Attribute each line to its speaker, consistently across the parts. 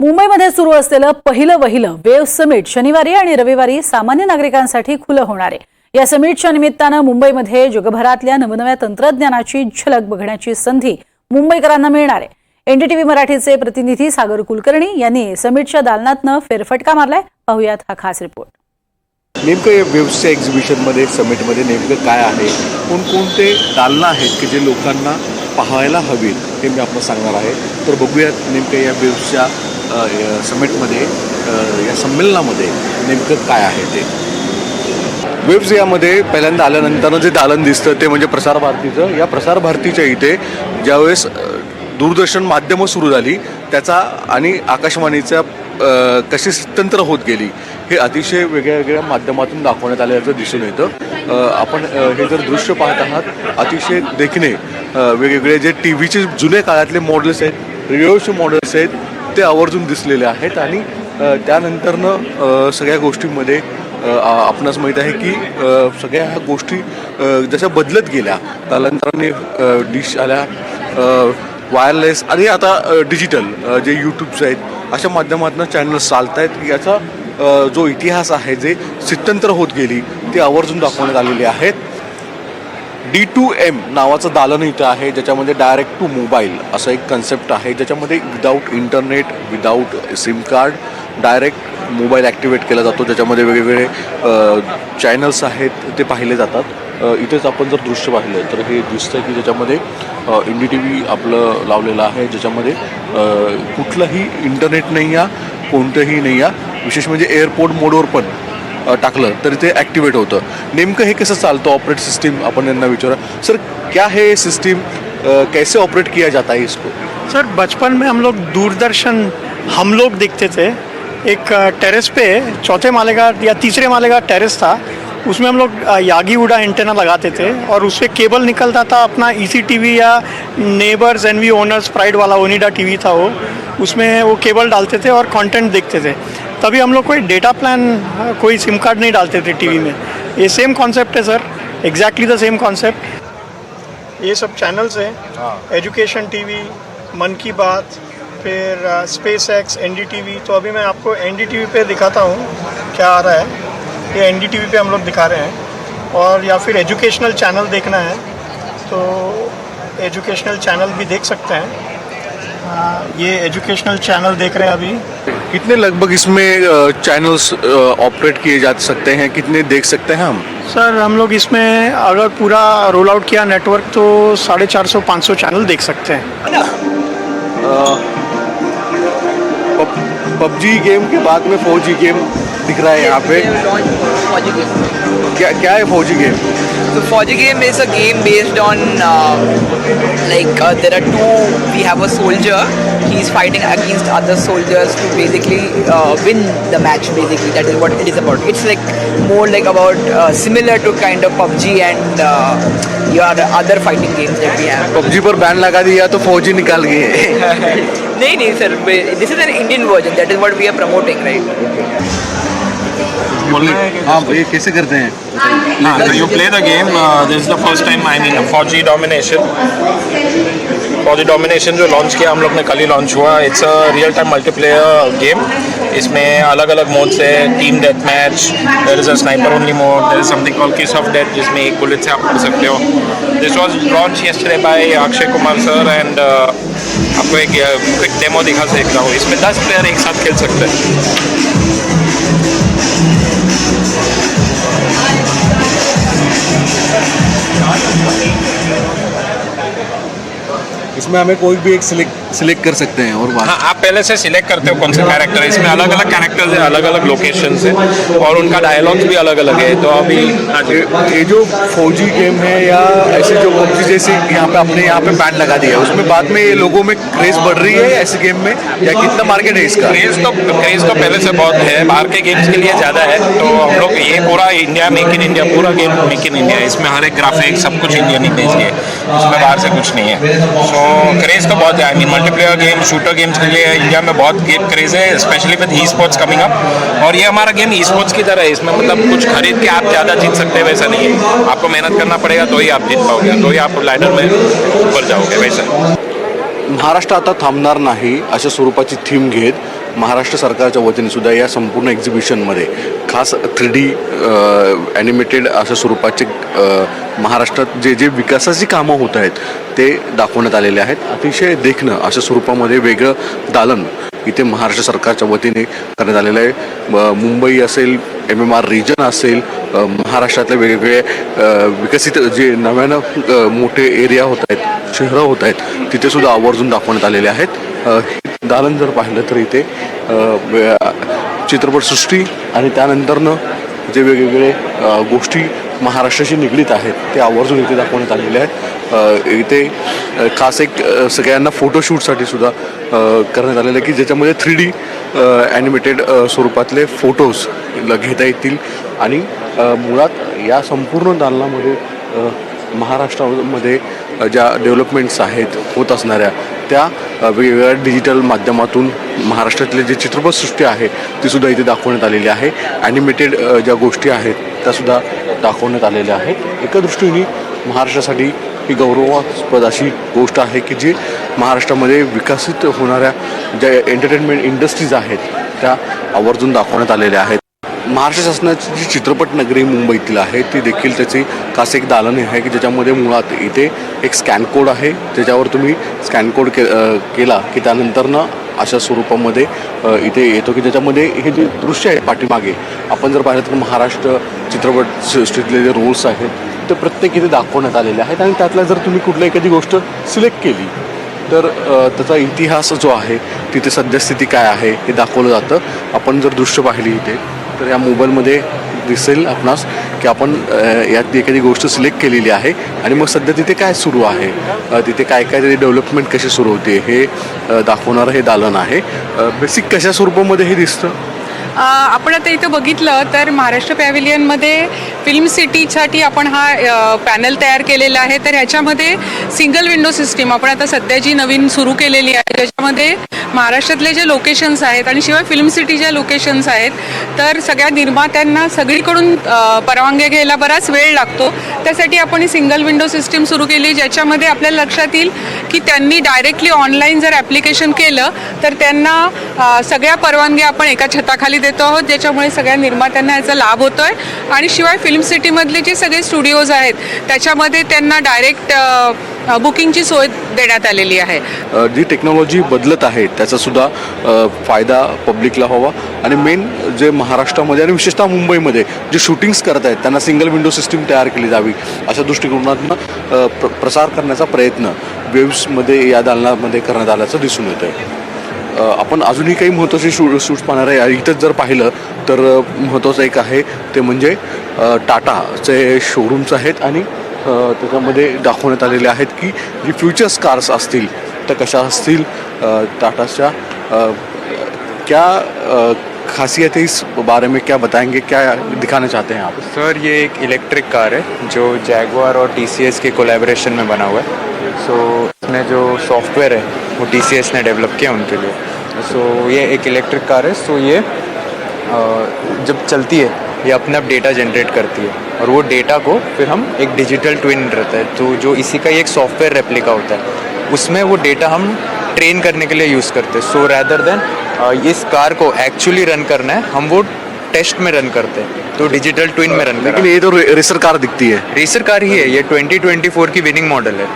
Speaker 1: मुंबईमध्ये सुरू असलेलं पहिलं वहिलं वेव्ह समिट शनिवारी आणि रविवारी सामान्य नागरिकांसाठी खुलं होणार आहे. या समिटच्या निमित्तानं मुंबईमध्ये जगभरातल्या नवनव्या तंत्रज्ञानाची झलक बघण्याची संधी मुंबईकरांना मिळणार आहे. एनडीटीव्ही मराठीचे प्रतिनिधी सागर कुलकर्णी यांनी समिटच्या दालनातनं फेरफटका मारलाय. पाहुयात हा खास रिपोर्ट.
Speaker 2: नेमकं या वेव्सच्या एक्झिबिशनमध्ये समिटमध्ये नेमकं काय आहे? कोणकोणते दालनं आहेत की जे लोकांना पाहायला हवीत हे मी आपण सांगणार आहे. तर बघूयात नेमकं या वेव्सच्या समिटमध्ये या संमेलनामध्ये नेमकं काय आहे ते? वेब्स यामध्ये पहिल्यांदा आल्यानंतर जे दालन दिसतं ते म्हणजे प्रसार भारतीचं. या प्रसार भारतीच्या इथे ज्यावेळेस दूरदर्शन माध्यमं सुरू झाली त्याचा आणि आकाशवाणीचा कशी स्वतंत्र होत गेली हे अतिशय वेगळ्या वेगळ्या माध्यमातून दाखवण्यात आल्याचं दिसून येतं. आपण हे जर दृश्य पाहत आहात अतिशय देखणे वेगवेगळे जे टी व्हीचे जुने काळातले मॉडेल्स आहेत रेडिओचे मॉडेल्स आहेत ते आवर्जून दिसलेले आहेत आणि त्यानंतरनं सगळ्या गोष्टींमध्ये आपणास माहीत आहे की सगळ्या ह्या गोष्टी जशा बदलत गेल्या कालांतराने डिश आल्या वायरलेस आणि आता डिजिटल जे यूट्यूब्स आहेत अशा माध्यमातून चॅनल्स चालत आहेत याचा जो इतिहास आहे जे स्थित्यंतर होत गेली ती आवर्जून दाखवण्यात आलेली आहेत. डी टू एम नावाचं दालन इथं आहे ज्याच्यामध्ये डायरेक्ट टू मोबाईल असं एक कन्सेप्ट आहे ज्याच्यामध्ये without internet without SIM card direct mobile activate केला जातो ज्याच्यामध्ये वेगवेगळे चॅनल्स आहेत ते पाहिले जातात. इथेच आपण जर दृश्य पाहिलं तर हे दिसतं की ज्याच्यामध्ये एन डी टी व्ही आपलं लावलेलं आहे ज्याच्यामध्ये कुठलंही इंटरनेट नाही आहे कोणतंही नाही आहे. विशेष म्हणजे एअरपोर्ट मोडवर पण टाकलं, तर ते ॲक्टिवेट होतं. नेमकं हे कसं चालतं ऑपरेट सिस्टीम आपण यांना विचारा सर, क्या है सिस्टीम कैसे ऑपरेट किया जाता है इसको?
Speaker 3: सर, बचपन में हम लोग दूरदर्शन, हम लोग देखते थे। एक टेरेस पे चौथे माले का या तीसरे माले का टेरेस था। उसमें हम लोग यागी उड़ा एंटेना लगाते थे और उससे केबल निकलता था अपना ई सी टी वी या neighbours envy owners pride वाला ओनिडा टी वी था वो। उसमें वो केबल डालते थे और कंटेंट देखते थे। तभी हम लोग कोई डेटा प्लान कोई सिम कार्ड नहीं डालते थे टीवी में। ये सेम कॉन्सेप्ट है sir exactly the same concept ये सब चैनल्स हैं। एजुकेशन टीवी मन की बात फिर space X N D T V तो अभी मैं आपको एन डी टी वी पे दिखाता हूँ क्या आ रहा है। ये एन डी टी वी पे हम लोग दिखा रहे हैं। और या फिर एजुकेशनल चैनल देखना है। तो एजुकेशनल चैनल भी देख सकते हैं। ये एजुकेशनल चैनल देख रहे हैं अभी।
Speaker 2: कितने लगभग इसमें चैनल्स ऑपरेट किए जा सकते हैं? कितने देख सकते हैं हम?
Speaker 3: सर हम लोग इसमें अगर पूरा रोल आउट किया नेटवर्क तो साढ़े चार सौ पाँच सौ चैनल देख सकते हैं।
Speaker 2: पबजी गेम के बाद में फौजी गेम दिख रहा है यहाँ पे। क्या क्या है Fauji game
Speaker 4: So Forgy game is a game based on uh, like uh, there are two. We have a soldier. He's fighting against other soldiers to basically uh, win the match. Basically, that is what it is about. It's like more like about uh, similar to kind of PUBG and uh, your other fighting games that we have.
Speaker 2: PUBG पर ban लगा दिया तो फौजी निकाल गए
Speaker 4: नहीं नहीं sir. This is an Indian version. That is what we are promoting, right?
Speaker 2: ये कैसे करते हैं?
Speaker 5: game. Uh, this is the first time I mean 4G domination. 4G domination जो लॉन्च किया हम लोग ने कल ही लॉन्च हुआ। It's a real time multiplayer game इसमें अलग अलग मोड्स है team death match there is a sniper only mode there is something call kiss of death जिसमें एक बुलेट से आप कर सकते हो। This was launch yesterday by Akshay Kumar sir and आपको एक क्विक डेमो दिखा सकता हूँ। इसमें दस प्लेयर एक साथ खेल सकते हैं।
Speaker 2: इसमें हमें कोई भी एक सिलेक्ट सिलेक्ट कर सकते हैं और
Speaker 5: हाँ आप पहले से सिलेक्ट करते हो कौन सा कैरेक्टर है इसमें अलग अलग कैरेक्टर्स है अलग अलग लोकेशन है और उनका डायलॉग्स भी अलग अलग है। तो अभी
Speaker 2: ये जो फौजी गेम है या ऐसे जो पबजी जैसे यहाँ पे अपने यहाँ पे बैन लगा दिया है उसमें बाद में ये लोगों में क्रेज बढ़ रही है ऐसे गेम में? या कितना मार्केट है इसका?
Speaker 5: क्रेज तो क्रेज तो पहले से बहुत है बाहर के गेम्स के लिए ज़्यादा है। तो हम लोग ये पूरा इंडिया मेक इन इंडिया पूरा गेम मेक इन इंडिया इसमें हर एक ग्राफिक सब कुछ इंडियन ही भेजिए इसमें बाहर से कुछ नहीं है। सो क्रेज तो बहुत है I mean multiplayer game shooter games के लिए इंडिया में बहुत गेम क्रेज है especially with esports coming up और ये हमारा गेम ई स्पोर्ट्स की तरह है इसमें मतलब कुछ खरीद के आप ज़्यादा जीत सकते हैं वैसा नहीं है। आपको मेहनत करना पड़ेगा तो ही आप जीत पाओगे तो ही आप लाइडर में ऊपर जाओगे वैसा।
Speaker 2: महाराष्ट्र आता थांबणार नाही अशा स्वरूपाची थीम घेत महाराष्ट्र सरकारच्या वतीने सुद्धा या संपूर्ण एक्झिबिशनमध्ये खास थ्री डी ॲनिमेटेड अशा स्वरूपाचे महाराष्ट्रात जे जे विकासाची कामं होत आहेत ते दाखवण्यात आलेले आहेत. अतिशय देखणं अशा स्वरूपामध्ये वेगळं दालन इथे महाराष्ट्र सरकारच्या वतीने करण्यात आलेलं आहे. मुंबई असेल एम एम आर रिजन असेल महाराष्ट्रातले वेगवेगळे विकसित जे नव्यानं मोठे एरिया होत आहेत शहरं होत आहेत तिथेसुद्धा आवर्जून दाखवण्यात आलेले आहेत. दालन जर पाहिलं तर इथे चित्रपटसृष्टी आणि त्यानंतरनं जे वेगवेगळे गोष्टी महाराष्ट्राशी निगडीत आहेत ते आवर्जून इथे दाखवण्यात आलेले आहेत. इथे खास एक सगळ्यांना फोटोशूटसाठी सुद्धा करण्यात आलेलं आहे की ज्याच्यामध्ये थ्री डी ॲनिमेटेड स्वरूपातले फोटोज घेता येतील. आणि मुळात या संपूर्ण दालनामध्ये महाराष्ट्रामध्ये ज्या डेव्हलपमेंट्स आहेत होत असणाऱ्या त्या वेगवेगळ्या डिजिटल माध्यमातून महाराष्ट्रातले जे चित्रपटसृष्टी आहे तीसुद्धा इथे दाखवण्यात आलेली आहे. ॲनिमेटेड ज्या गोष्टी आहेत त्यासुद्धा दाखवण्यात आलेल्या आहेत. एका दृष्टीने महाराष्ट्रासाठी ही गौरवास्पद अशी गोष्ट आहे की जी महाराष्ट्रामध्ये विकसित होणाऱ्या ज्या एंटरटेनमेंट इंडस्ट्रीज आहेत त्या आवर्जून दाखवण्यात आलेल्या आहेत. महाराष्ट्र शासनाची जी चित्रपट नगरी मुंबईतील आहे ती देखील त्याची खास एक दालन आहे की ज्याच्यामध्ये मुळात इथे एक स्कॅन कोड आहे. ज्याच्यावर तुम्ही स्कॅन कोड के केला की त्यानंतरनं अशा स्वरूपामध्ये इथे येतो की ज्याच्यामध्ये हे जे दृश्य आहे पाठीमागे आपण जर पाहिलं तर महाराष्ट्र चित्रपट सृष्टीतले जे रोल्स आहेत ते प्रत्येक इथे दाखवण्यात आलेले आहेत आणि त्यातल्या जर तुम्ही कुठल्या एखादी गोष्ट सिलेक्ट केली तर त्याचा इतिहास जो आहे तिथे सद्यस्थिती काय आहे हे दाखवलं जातं. आपण जर दृश्य पाहिली इथे तर या मोबाईलमध्ये दिसेल आपणास की आपण यात एखादी गोष्ट सिलेक्ट केलेली आहे आणि मग सध्या तिथे काय सुरू आहे? तिथे काय काय तरी डेव्हलपमेंट कशी सुरू होते हे दाखवणारं हे दालन आहे. बेसिक कशा स्वरूपामध्ये हे दिसतं?
Speaker 6: आपण आता इथं बघितलं तर महाराष्ट्र पॅव्हिलियनमध्ये फिल्म सिटीसाठी आपण हा पॅनल तयार केलेला आहे. तर ह्याच्यामध्ये सिंगल विंडो सिस्टीम आपण आता सध्या जी नवीन सुरू केलेली आहे. त्याच्यामध्ये महाराष्ट्रातले जे लोकेशन्स आहेत आणि शिवाय फिल्म सिटी ज्या लोकेशन्स आहेत तर सगळ्या निर्मात्यांना सगळीकडून परवानगी परवानग्या घ्यायला बराच वेळ लागतो. त्यासाठी आपण ही सिंगल विंडो सिस्टीम सुरू केली ज्याच्यामध्ये आपल्याला लक्षात येईल की त्यांनी डायरेक्टली ऑनलाईन जर ॲप्लिकेशन केलं तर त्यांना सगळ्या परवानग्या आपण एका छताखाली देतो आहोत. त्याच्यामुळे सगळ्या निर्मात्यांना याचा लाभ होतो आहे आणि शिवाय फिल्म सिटीमधले जे सगळे स्टुडिओज आहेत त्याच्यामध्ये त्यांना डायरेक्ट बुकिंगची सोय देण्यात आलेली आहे.
Speaker 2: जी टेक्नॉलॉजी बदलत आहे त्याचासुद्धा फायदा पब्लिकला व्हावा आणि मेन जे महाराष्ट्रामध्ये आणि विशेषतः मुंबईमध्ये जे शूटिंग्स करत आहेत त्यांना सिंगल विंडो सिस्टीम तयार केली जावी अशा दृष्टिकोनातून प्र प्रसार करण्याचा प्रयत्न वेव्समध्ये या दालनामध्ये करण्यात आल्याचं दिसून येतं आहे आपण अजूनही काही महत्त्वाचे शू शूट पाहणार आहे. इथंच जर पाहिलं तर महत्त्वाचं एक आहे ते म्हणजे टाटाचे शोरूम्स आहेत आणि त्याच्यामध्ये दाखवण्यात आलेले आहेत की जी फ्युचर्स कार्स असतील त्या कशा असतील टाटाच्या क्या खासियत है इस बारे में क्या बताएँगे? क्या दिखाना चाहते हैं आप?
Speaker 7: सर ये एक इलेक्ट्रिक कार है जो जैगवार और टीसीएस के कोलैबोरेशन में बना हुआ है। सो so, इसमें जो सॉफ्टवेयर है वो टीसीएस ने डेवलप किया उनके लिए। सो so, ये एक इलेक्ट्रिक कार है। सो so, ये जब चलती है ये अपने आप डेटा जनरेट करती है। और वो डेटा को फिर हम एक डिजिटल ट्विन रहता है। तो जो इसी का एक सॉफ्टवेयर रेप्लिका होता है उसमें वो डेटा हम ट्रेन करने के लिए यूज़ करते हैं। सो रैदर देन इस कार को एक्चुअली रन करना है। हम वो टेस्ट में रन करते हैं। तो डिजिटल ट्विन में रन
Speaker 2: लेकिन ये तो रेसर कार दिखती है।
Speaker 7: रेसर कार ही है। ये 2024 की विनिंग मॉडल है।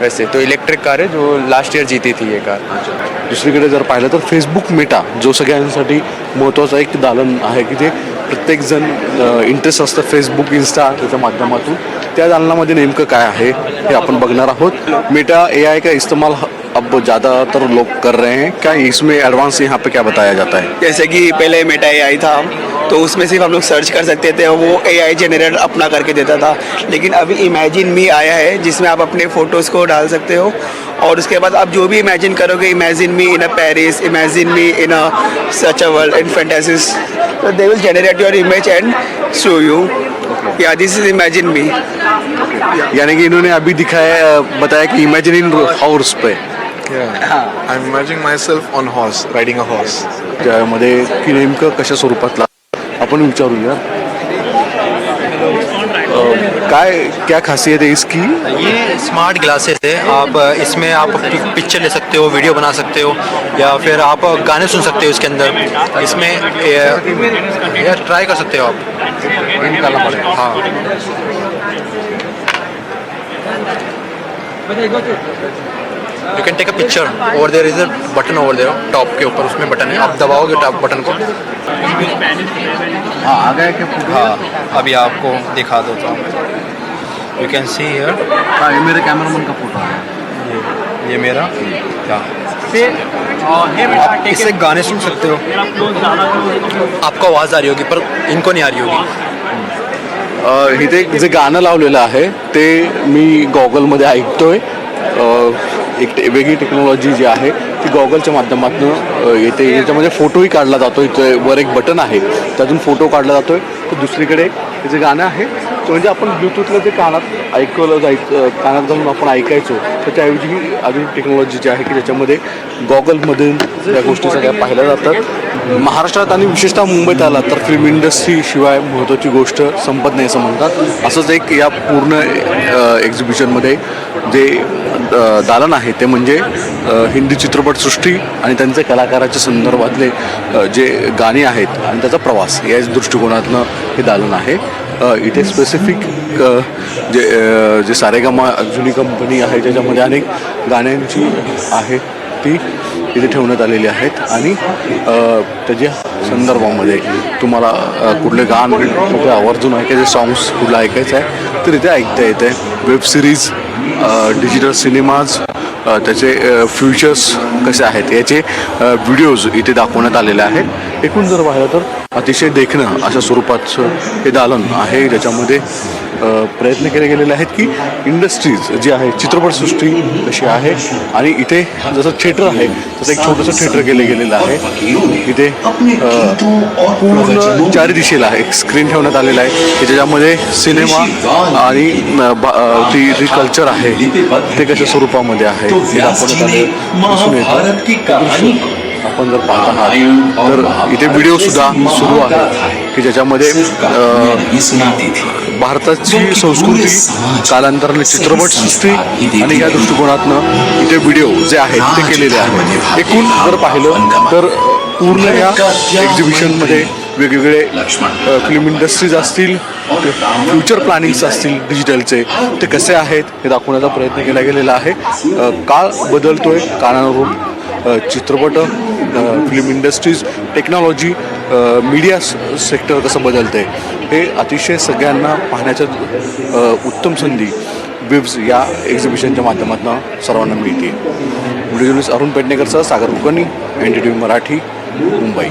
Speaker 7: वैसे तो इलेक्ट्रिक कार है जो लास्ट ईयर जीती थी ये कार
Speaker 2: दुसरीकडे जर पाहिलं तर फेसबुक मेटा जो सगळ्यांसाठी महत्त्वाचा एक दालन आहे की ते प्रत्येकजण इंटरेस्ट असतं फेसबुक इन्स्टा त्याच्या माध्यमातून. त्या दालनामध्ये नेमकं काय आहे हे आपण बघणार आहोत. मेटा ए आई का इस्तेमाल अब ज़्यादातर लोग कर रहे हैं। क्या इसमें एडवांस यहाँ पे क्या बताया जाता है?
Speaker 8: जैसे कि पहले मेटा ए था तो उसमें सिर्फ़ हम लोग सर्च कर सकते थे और वो ए आई जनरेट अपना करके देता था। लेकिन अभी इमेजिन मी आया है जिसमें आप अपने फ़ोटोज़ को डाल सकते हो। और उसके बाद आप जो भी इमेजिन करोगे imagine me in a Paris imagine me in a such a world in fantasies तो they will generate your image and show you या दिस इज़ इमेजिन मी
Speaker 2: यानी कि इन्होंने अभी दिखाया बताया कि इमेजिन इन हाउस पे।
Speaker 9: I'm imagining myself on horse, riding a horse.
Speaker 2: त्यामध्ये की नेमकं कशा स्वरूपातला आपण विचारूया. अ, काय क्या खासियत है इसकी?
Speaker 10: ये स्मार्ट ग्लासेस है। आप इसमें आप पिक्चर ले सकते हो वीडियो बना सकते हो या फिर आप गाने सुन सकते हो इसके अंदर। इसमें या ट्राई कर सकते हो आप।
Speaker 2: निकालना पड़ेगा
Speaker 10: हाँ। You can take a picture और there is a button over there top के ऊपर उसमें बटन है। आप दबाओगे टॉप बटन को।
Speaker 2: हाँ आ गया क्या
Speaker 10: हाँ अभी आपको दिखा दो तो यू कैन सी हियर
Speaker 2: हाँ ये मेरे कैमरामैन का फ़ोटो है।
Speaker 10: ये ये मेरा। क्या आप इससे गाने सुन सकते हो। आपको आवाज़ आ रही होगी पर इनको नहीं आ रही होगी।
Speaker 2: इथे जे गाणं लावलेलं आहे ते मी गॉगलमध्ये ऐकतोय. एक वेगळी टेक्नॉलॉजी जी आहे ती गॉगलच्या माध्यमातून येते. याच्यामध्ये फोटोही काढला जातो. इथे वर एक बटन आहे. त्यातून फोटो काढला जातो आहे तर दुसरीकडे त्याचं जे गाणं आहे म्हणजे आपण ब्लूटूथला जे कानात ऐकवलं जायचं कानात घालून आपण ऐकायचो त्याच्याऐवजी अजून टेक्नॉलॉजी जी आहे की ज्याच्यामध्ये गॉगलमधून या गोष्टी सगळ्या पाहिल्या जातात. महाराष्ट्रात आणि विशेषतः मुंबईत आला तर फिल्म इंडस्ट्री शिवाय महत्त्वाची गोष्ट संपत नाही असं म्हणतात. असंच एक या पूर्ण एक्झिबिशनमध्ये जे दालन आहे ते म्हणजे हिंदी चित्रपटसृष्टी आणि त्यांच्या कलाकाराच्या संदर्भातले जे गाणी आहेत आणि त्याचा प्रवास याच दृष्टिकोनातनं हे दालन आहे. इथे स्पेसिफिक जे जे सारेगामा जुनी कंपनी आहे ज्याच्यामध्ये अनेक गाण्यांची आहे ती इथे ठेवण्यात आलेली आहेत. आणि त्याच्या संदर्भामध्ये तुम्हाला कुठले गाणं कुठले आवर्जून ऐकायचे सॉंग्स कुठलं ऐकायचं आहे तर इथे ऐकता येते वेब सिरीज डिजिटल सिनेमाज त्याचे फ्युचर्स कसे आहेत याचे व्हिडिओज इथे दाखवण्यात आलेले आहेत. एकूण जर पाहिलं तर अतिशय देखणं अशा स्वरूपाचं हे दालन आहे. ज्याच्यामध्ये प्रयत्न केले गेलेले आहेत की इंडस्ट्रीज जी आहे चित्रपटसृष्टी कशी आहे आणि इथे जसं थिएटर आहे तसं एक छोटंसं थिएटर केलं गेलेलं आहे. इथे पूर्ण चारी दिशेला एक स्क्रीन ठेवण्यात आलेलं आहे की ज्याच्यामध्ये सिनेमा आणि ती जी कल्चर आहे ते कशा स्वरूपामध्ये आहे हे दाखवण्यात आले दिसून येतं. आपण जर पाहत आहात तर इथे व्हिडिओ सुद्धा सुरू आहे. की ज्याच्यामध्ये भारताची संस्कृती कालांतराने चित्रपटसृष्टी आणि या दृष्टिकोनातनं इथे व्हिडिओ जे आहेत ते केलेले आहेत. एकूण जर पाहिलं तर पूर्ण या एक्झिबिशनमध्ये वेगवेगळे फिल्म इंडस्ट्रीज असतील फ्युचर प्लॅनिंग्स असतील डिजिटलचे ते कसे आहेत हे दाखवण्याचा प्रयत्न केला गेलेला आहे. काळ बदलतोय काळानुरूप चित्रपट film industries technology media sector कसं बदलतं आहे हे अतिशय सगळ्यांना पाहण्याच्या uh, उत्तम संधी विब्स या एक्झिबिशनच्या माध्यमातून सर्वांना मिळते video Arun पेडणेकरचा Sagar Kulkarni N D T V Marathi Mumbai.